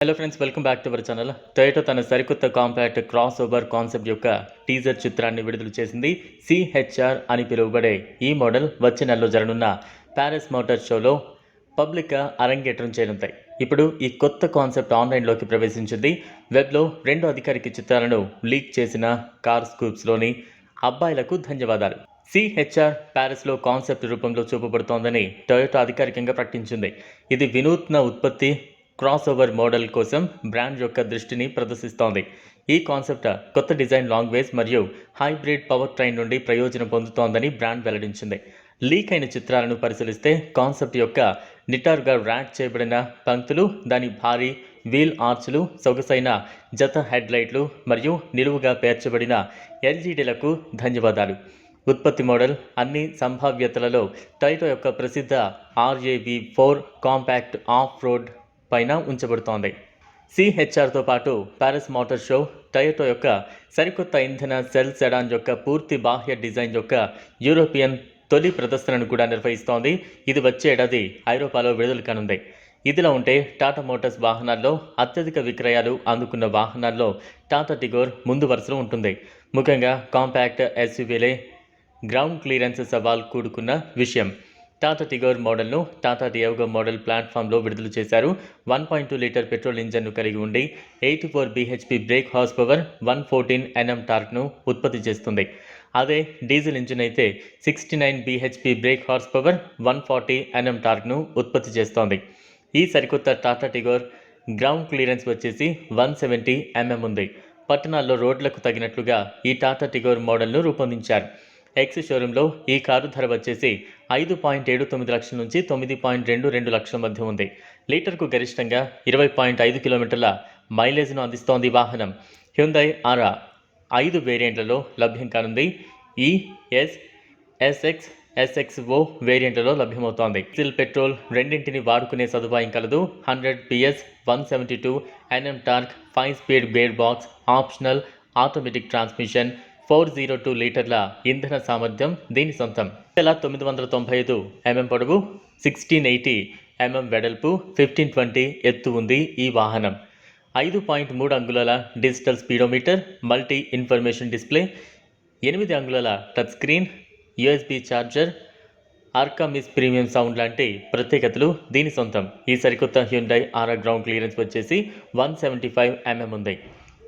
Hello friends welcome back to our channel Toyota తన సరికొత్త compact crossover concept యొక్క teaser చిత్రాన్ని విడుదల చేసింది సిహెచ్ఆర్ అని పిలువబడే ఈ మోడల్ వచ్చే నెలలో జరగనున్న ప్యారిస్ మోటార్ షోలో పబ్లిక్గా అరంగేట్రం చేయనుంటాయి ఇప్పుడు ఈ కొత్త కాన్సెప్ట్ ఆన్లైన్లోకి ప్రవేశించింది. వెబ్లో రెండు అధికారిక చిత్రాలను లీక్ చేసిన కార్ స్కూప్స్లోని అబ్బాయిలకు ధన్యవాదాలు. సిహెచ్ఆర్ ప్యారిస్లో కాన్సెప్ట్ రూపంలో చూపబడుతోందని టొయోటో అధికారికంగా ప్రకటించింది. ఇది వినూత్న ఉత్పత్తి క్రాస్ ఓవర్ మోడల్ కోసం బ్రాండ్ యొక్క దృష్టిని ప్రదర్శిస్తోంది. ఈ కాన్సెప్ట్ కొత్త డిజైన్ లాంగ్వేజ్ మరియు హైబ్రిడ్ పవర్ ట్రైన్ నుండి ప్రయోజనం పొందుతోందని బ్రాండ్ వెల్లడించింది. లీక్ అయిన చిత్రాలను పరిశీలిస్తే కాన్సెప్ట్ యొక్క నిటార్గా ర్యాక్ చేయబడిన పంక్తులు దాని భారీ వీల్ ఆర్చ్లు సొగసైన జత హెడ్లైట్లు మరియు నిలువుగా పేర్చబడిన ఎల్జీడీలకు ధన్యవాదాలు. ఉత్పత్తి మోడల్ అన్ని సంభావ్యతలలో టైటో యొక్క ప్రసిద్ధ RAV four compact off road పైన ఉంచబడుతోంది. సిహెచ్ఆర్తో పాటు ప్యారిస్ మోటార్ షో టయోటో యొక్క సరికొత్త ఇంధన సెల్ సెడాన్ యొక్క పూర్తి బాహ్య డిజైన్ యొక్క యూరోపియన్ తొలి ప్రదర్శనను కూడా నిర్వహిస్తోంది. ఇది వచ్చే ఏడాది ఐరోపాలో విడుదల కానుంది. ఇదిలా ఉంటే టాటా మోటార్స్ వాహనాల్లో అత్యధిక విక్రయాలు అందుకున్న వాహనాల్లో టాటా టిగోర్ ముందు వరుసలో ఉంటుంది. ముఖ్యంగా కాంపాక్ట్ ఎస్యూవీలే గ్రౌండ్ క్లియరెన్స్ సవాల్ కూడుకున్న విషయం. టాటా టిగోర్ మోడల్ను టాటా డియోగో మోడల్ ప్లాట్ఫామ్లో విడుదల చేశారు. One point two litre petrol ఇంజన్ను కలిగి ఉండి eight four BHP brake horsepower one fourteen NM టార్క్ను ఉత్పత్తి చేస్తుంది. అదే డీజిల్ ఇంజిన్ అయితే sixty nine BHP brake horsepower one forty NM టార్క్ను ఉత్పత్తి చేస్తోంది. ఈ సరికొత్త టాటా టిగోర్ గ్రౌండ్ క్లియరెన్స్ వచ్చేసి వన్ సెవెంటీ ఎంఎం ఉంది. పట్టణాల్లో రోడ్లకు తగినట్లుగా ఈ టాటా టిగోర్ మోడల్ను రూపొందించారు. ఎక్స్ షోరూంలో ఈ కారు ధర వచ్చేసి ఐదు పాయింట్ ఏడు తొమ్మిది లక్షల నుంచి తొమ్మిది పాయింట్ రెండు రెండు లక్షల మధ్య ఉంది. లీటర్కు గరిష్టంగా ఇరవై పాయింట్ ఐదు కిలోమీటర్ల మైలేజ్ను అందిస్తోంది వాహనం. హ్యుందై ఆరా ఐదు వేరియంట్లలో లభ్యం కానుంది. ఈ ఎస్ ఎస్ఎక్స్ ఎస్ఎక్స్ఓ వేరియంట్లలో లభ్యమవుతోంది. డీజిల్ పెట్రోల్ రెండింటిని వాడుకునే సదుపాయం కలదు. Hundred PS one seventy two NM torque five speed gearbox optional automatic transmission four zero two లీటర్ల ఇంధన సామర్థ్యం దీని సొంతం. వేల తొమ్మిది వందల తొంభై ఐదు ఎంఎం పొడవు సిక్స్టీన్ ఎయిటీ ఎంఎం వెడల్పు ఫిఫ్టీన్ ట్వంటీ ఎత్తు ఉంది ఈ వాహనం. ఐదు పాయింట్ మూడు అంగుళాల digital speedometer multi information display ఎనిమిది అంగుళాల touch screen USB charger Arkamys premium sound లాంటి ప్రత్యేకతలు దీని సొంతం. ఈ సరికొత్త హ్యుండై ఆరా గ్రౌండ్ క్లియరెన్స్ వచ్చేసి వన్ సెవెంటీ ఫైవ్ ఎంఎం ఉంది.